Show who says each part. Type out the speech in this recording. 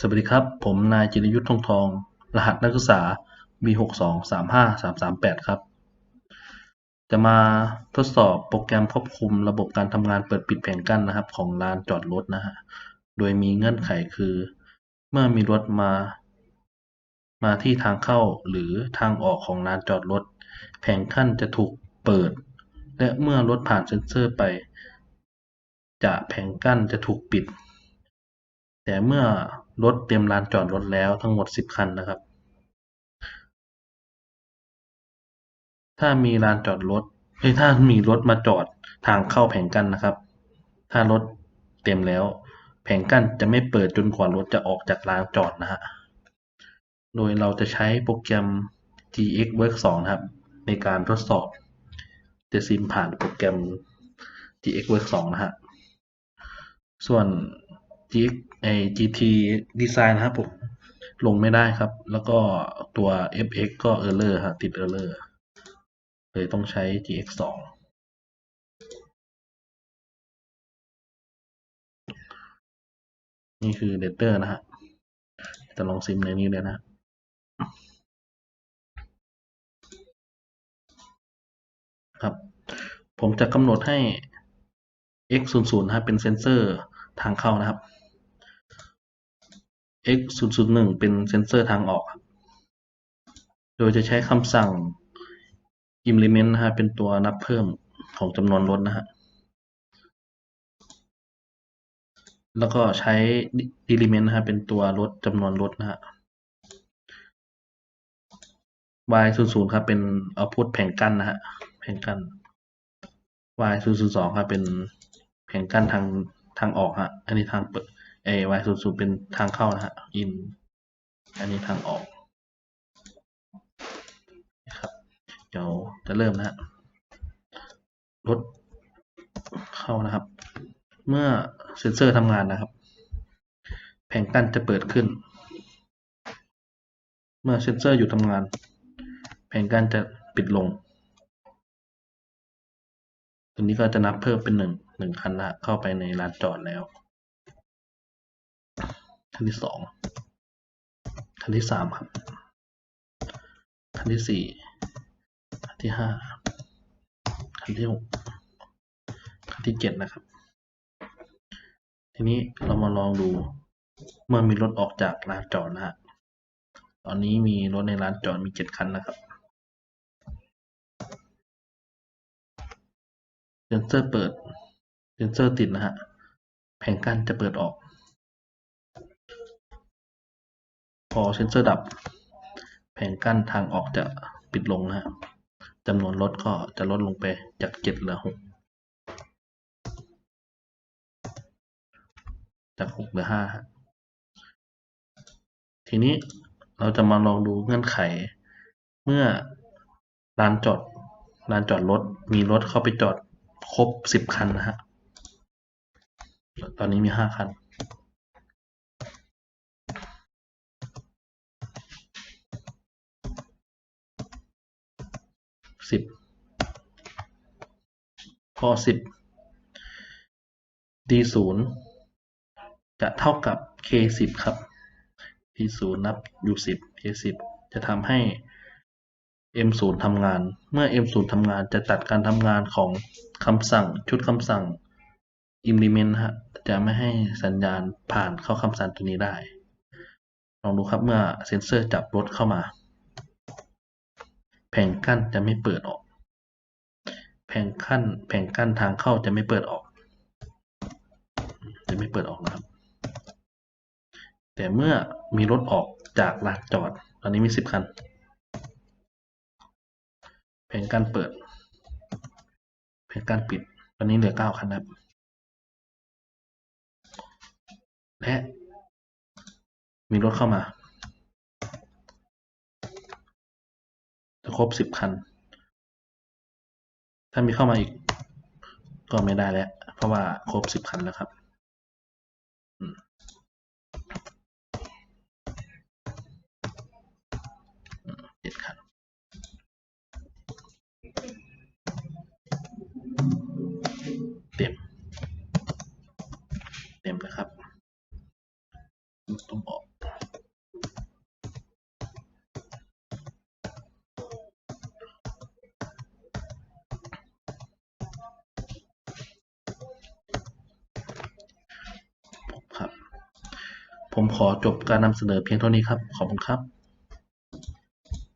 Speaker 1: สวัสดีครับ ผมนายจิรยุทธ์ทองทอง รหัสนักศึกษา B6235338 ครับ จะมาทดสอบโปรแกรมควบคุมระบบการทำงานเปิดปิดแผงกั้นนะครับ ของลานจอดรถนะฮะ โดยมีเงื่อนไขคือ เมื่อมีรถมา มาที่ทางเข้าหรือทางออกของลานจอดรถ แผงกั้นจะถูกเปิด และเมื่อรถผ่านเซ็นเซอร์ไป จะแผงกั้นจะถูกปิด แต่เมื่อ รถเต็มลานจอดรถแล้วทั้งหมด10คันนะครับ ถ้ามีลานจอดรถเอ้ยถ้ามีรถมาจอดทางเข้าแผงกั้นนะครับ ถ้ารถเต็มแล้ว แผงกั้นจะไม่เปิดจนกว่ารถจะออกจากลานจอดนะฮะ โดยเราจะใช้โปรแกรม GX Work 2นะครับ ในการทดสอบจะซิมผ่านโปรแกรม GX Work 2นะฮะ ส่วน GX ไอ GT Design นะครับผมลงไม่ได้ครับ แล้วก็ตัว FX ก็ Error ฮะติด Error เลยต้องใช้ GX 2นี่คือ Letter นะฮะจะลองซิมในนี้เลยนะครับผมจะกำหนดให้ x 0 0นะครับเป็นเซนเซอร์ทางเข้านะครับ x 0 0 1เป็นเซนเซอร์ทางออก โดยจะใช้คำสั่ง implement นะฮะ เป็นตัวนับเพิ่มของจำนวนรถนะฮะ แล้วก็ใช้ decrement นะฮะ เป็นตัวลดจำนวนรถนะฮะ y 0 0ครับ เป็น output แผงกั้นนะฮะ แผงกั้น y 0 0 2ครับ เป็นแผงกั้นทางทางออกฮะ อันนี้ทางเปิด เอ y 0 0เป็นทางเข้านะฮะ in อันนี้ทางออกนะครับ เดี๋ยวจะเริ่มนะฮะรถเข้านะครับ เมื่อเซนเซอร์ทำงานนะครับ แผงกั้นจะเปิดขึ้น เมื่อเซนเซอร์หยุดทำงาน แผงกั้นจะปิดลงตัวนี้ก็จะนับเพิ่มเป็นหนึ่งหนึ่งคันละเข้าไปในลานจอดแล้ว คันที่สองคันที่สามครับคันที่สี่คันที่ห้าคันที่หกคันที่เจ็ดนะครับ ทีนี้เรามาลองดูเมื่อมีรถออกจากลานจอดนะฮะตอนนี้มีรถในลานจอดมีเจ็ดคันนะครับเซนเซอร์เปิดเซนเซอร์ติดนะฮะแผงกั้นจะเปิดออก พอเซนเซอร์ดับ แผงกั้นทางออกจะปิดลงนะฮะจำนวนรถก็จะลดลงไปจากเจ็ดเหลือหกจากหกเหลือห้าฮะทีนี้เราจะมาลองดูเงื่อนไข เมื่อลานจอดลานจอดรถมีรถเข้าไปจอดครบสิบคันนะฮะ ตอนนี้มีห้าคัน สิบพอสิบ d ศูนย์จะเท่ากับ k สิบครับ d ศูนย์นับอยู่สิบ k สิบจะทำให้ m ศูนย์ทำงาน เมื่อ m ศูนย์ทำงานจะตัดการทำงานของคำสั่งชุดคำสั่ง implement ฮะจะไม่ให้สัญญาณผ่านเข้าคำสั่งตัวนี้ได้ ลองดูครับเมื่อเซนเซอร์จับรถเข้ามา แผงกั้นจะไม่เปิดออก แผงกั้น แผงกั้นทางเข้าจะไม่เปิดออก จะไม่เปิดออกนะครับ แต่เมื่อมีรถออกจากลานจอด ตอนนี้มีสิบคัน แผงกั้นเปิด แผงกั้นปิด ตอนนี้เหลือเก้าคันครับและมีรถเข้ามา ครบสิบคัน ถ้ามีเข้ามาอีก ก็ไม่ได้แล้ว เพราะว่าครบสิบคันแล้วครับเจ็ดคันเต็มเต็มเลยครับ ต้องออก ผมขอจบการนำเสนอเพียงเท่านี้ครับ ขอบคุณครับ